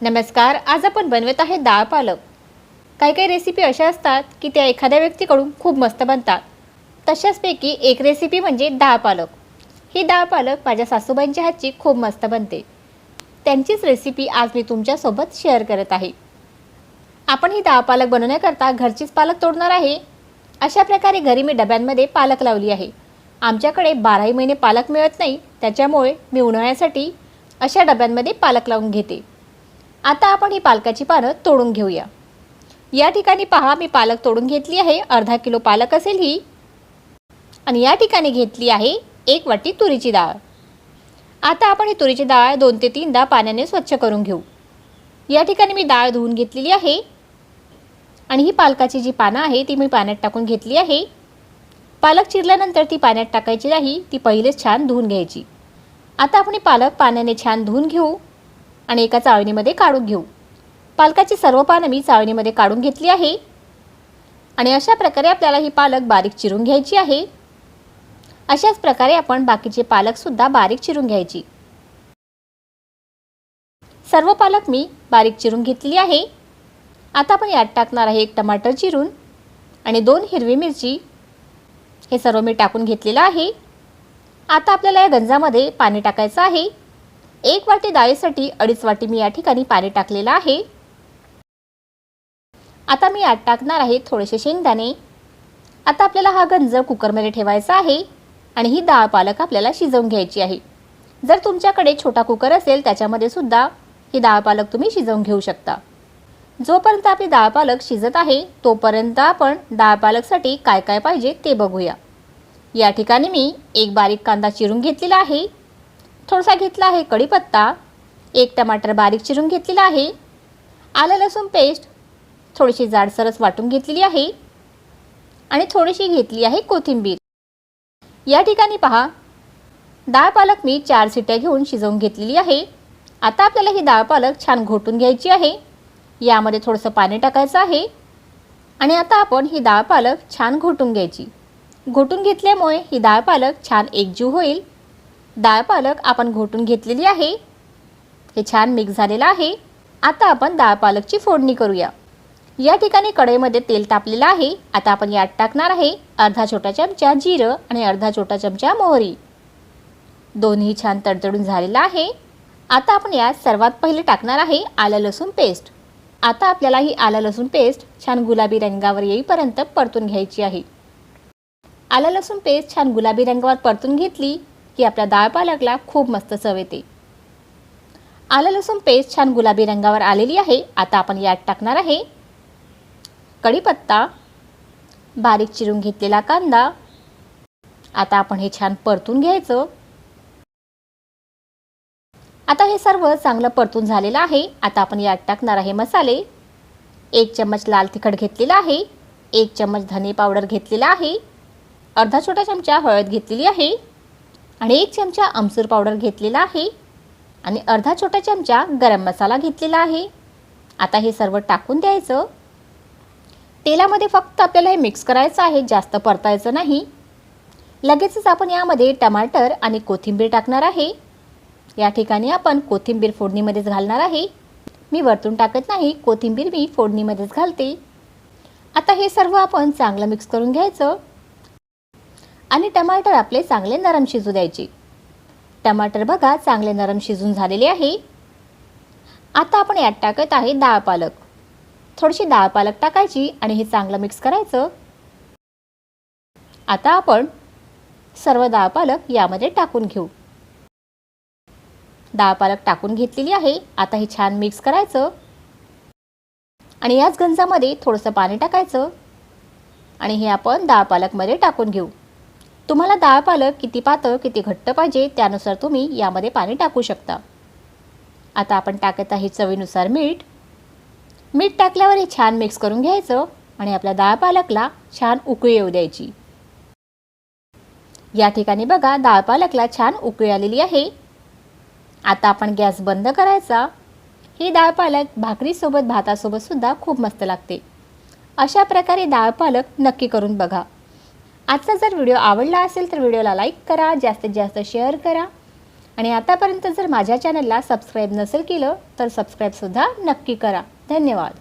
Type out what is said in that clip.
नमस्कार आज आपण बनवत आहे डाळ पालक. काही काही रेसिपी अशा असतात की त्या एखाद्या व्यक्तीकडून खूप मस्त बनतात. तशाचपैकी एक रेसिपी म्हणजे डाळ पालक. ही डाळ पालक माझ्या सासूबाईंच्या हातची खूप मस्त बनते. त्यांचीच रेसिपी आज मी तुमच्यासोबत शेअर करत आहे. आपण ही डाळ पालक बनवण्याकरता घरचीच पालक तोडणार आहे? अशा प्रकारे घरी मी डब्यांमध्ये पालक लावली आहे. आमच्याकडे बाराही महिने पालक मिळत नाही त्याच्यामुळे मी उन्हाळ्यासाठी अशा डब्यांमध्ये पालक लावून घेते. आता आपण ही पालकाची पानं तोडून घेऊया. या ठिकाणी पहा मी पालक तोडून घेतली आहे. अर्धा किलो पालक असेल ही. आणि या ठिकाणी घेतली आहे एक वाटी तुरीची डाळ. आता आपण ही तुरीची डाळ दोन ते तीनदा पाण्याने स्वच्छ करून घेऊ. या ठिकाणी मी डाळ धुवून घेतलेली आहे. आणि ही पालकाची जी पानं आहे ती मी पाण्यात टाकून घेतली आहे. पालक चिरल्यानंतर ती पाण्यात टाकायची नाही ती पहिलेच छान धुवून घ्यायची. आता आपण पालक पाण्याने छान धुवून घेऊ. आणि एका चाळणीमध्ये काढून घेऊ. पालकाची सर्व पानं मी चाळणीमध्ये काढून घेतली आहे. आणि अशा प्रकारे आपल्याला ही पालक बारीक चिरून घ्यायची आहे. अशाच प्रकारे आपण बाकीचे पालकसुद्धा बारीक चिरून घ्यायची. सर्व पालक मी बारीक चिरून घेतलेली आहे. आता आपण यात टाकणार आहे एक टमाटर चिरून आणि दोन हिरवी मिरची. हे सर्व मी टाकून घेतलेलं आहे. आता आपल्याला या गंजामध्ये पाणी टाकायचं आहे. एक वाटी डाळीसाठी अडीच वाटी मी या ठिकाणी पाणी टाकलेलं आहे. आता मी यात टाकणार आहे थोडेसे शेंगदाणे. आता आपल्याला हा गंज कुकरमध्ये ठेवायचा आहे आणि ही डाळ पालक आपल्याला शिजवून घ्यायची आहे. जर तुमच्याकडे छोटा कुकर असेल त्याच्यामध्ये सुद्धा ही डाळ पालक तुम्ही शिजवून घेऊ शकता. जोपर्यंत आपली डाळ पालक शिजत आहे तोपर्यंत आपण डाळ पालकसाठी काय काय पाहिजे ते बघूया. या ठिकाणी मी एक बारीक कांदा चिरून घेतलेला आहे. थोडासा घेतला आहे कढीपत्ता एक टमाटर बारीक चिरून घेतलेला आहे आलं लसूण पेस्ट थोडीशी जाडसरस वाटून घेतलेली आहे आणि थोडीशी घेतली आहे कोथिंबीर. या ठिकाणी पहा डाळ पालक मी चार सिट्या घेऊन शिजवून घेतलेली आहे. आता आपल्याला ही डाळ पालक छान घोटून घ्यायची आहे. यामध्ये थोडंसं पाणी टाकायचं आहे आणि आता आपण ही डाळ पालक छान घोटून घ्यायची. घोटून घेतल्यामुळे ही डाळ पालक छान एकजीव होईल. डाळ पालक आपण घोटून घेतलेली आहे. हे छान मिक्स झालेलं आहे. आता आपण डाळ पालकची फोडणी करूया. या ठिकाणी कढईमध्ये तेल तापलेलं आहे. आता आपण यात टाकणार आहे अर्धा छोटा चमचा जिरं आणि अर्धा छोटा चमचा मोहरी. दोन्ही छान तडतडून झालेलं आहे. आता आपण यात सर्वात पहिले टाकणार आहे आलं लसूण पेस्ट आता आपल्याला ही आलं लसूण पेस्ट छान गुलाबी रंगावर येईपर्यंत परतून घ्यायची आहे. आलं लसूण पेस्ट छान गुलाबी रंगावर परतून घेतली. की आपल्या डाळ पालकला खूप मस्त चव येते. आलं लसूण पेस्ट छान गुलाबी रंगावर आलेली आहे. आता आपण यात टाकणार आहे कढीपत्ता बारीक चिरून घेतलेला कांदा. आता आपण हे छान परतून घ्यायचं. आता हे सर्व चांगलं परतून झालेलं आहे. आता आपण यात टाकणार आहे मसाले. एक चम्मच लाल तिखट घेतलेला आहे. एक चम्मच धने पावडर घेतलेला आहे. अर्धा छोटा चमचा हळद घेतलेली आहे. आणि एक चमचा आमसूर पावडर घेतलेला आहे. आणि अर्धा छोटा चमचा गरम मसाला घेतलेला आहे. आता हे सर्व टाकून द्यायचं. तेलामध्ये फक्त आपल्याला हे मिक्स करायचं आहे जास्त परतायचं नाही. लगेचच आपण यामध्ये टमाटर आणि कोथिंबीर टाकणार आहे. या ठिकाणी आपण कोथिंबीर फोडणीमध्येच घालणार आहे. मी वरतून टाकत नाही कोथिंबीर मी फोडणीमध्येच घालते. आता हे सर्व आपण चांगलं मिक्स करून घ्यायचं. आणि टमाटर आपले चांगले नरम शिजू द्यायचे. टमाटर बघा चांगले नरम शिजून झालेले आहे. आता आपण यात टाकत आहे डाळ पालक. थोडीशी डाळ पालक टाकायची आणि हे चांगलं मिक्स करायचं. आता आपण सर्व डाळ पालक यामध्ये टाकून घेऊ. डाळ पालक टाकून घेतलेली आहे. आता हे छान मिक्स करायचं. आणि याच गंजामध्ये थोडंसं पाणी टाकायचं. आणि हे आपण डाळ पालकमध्ये टाकून घेऊ. तुम्हाला डाळ पालक किती पातळ किती घट्ट पाहिजे त्यानुसार तुम्ही यामध्ये पाणी टाकू शकता. आता आपण टाकत आहे चवीनुसार मीठ. मीठ टाकल्यावर हे छान मिक्स करून घ्यायचं आणि आपल्या डाळ पालकला छान उकळी येऊ द्यायची. या ठिकाणी बघा डाळ पालकला छान उकळी आलेली आहे. आता आपण गॅस बंद करायचा. ही डाळ पालक भाकरीसोबत भातासोबत सुद्धा खूप मस्त लागते. अशा प्रकारे डाळ पालक नक्की करून बघा. आजचा जर व्हिडिओ आवडला असेल तर व्हिडिओला लाईक करा जास्तीत जास्त शेअर करा. आणि आतापर्यंत जर माझ्या चॅनलला सबस्क्राईब नसेल केलं तर सबस्क्राईबसुद्धा नक्की करा. धन्यवाद.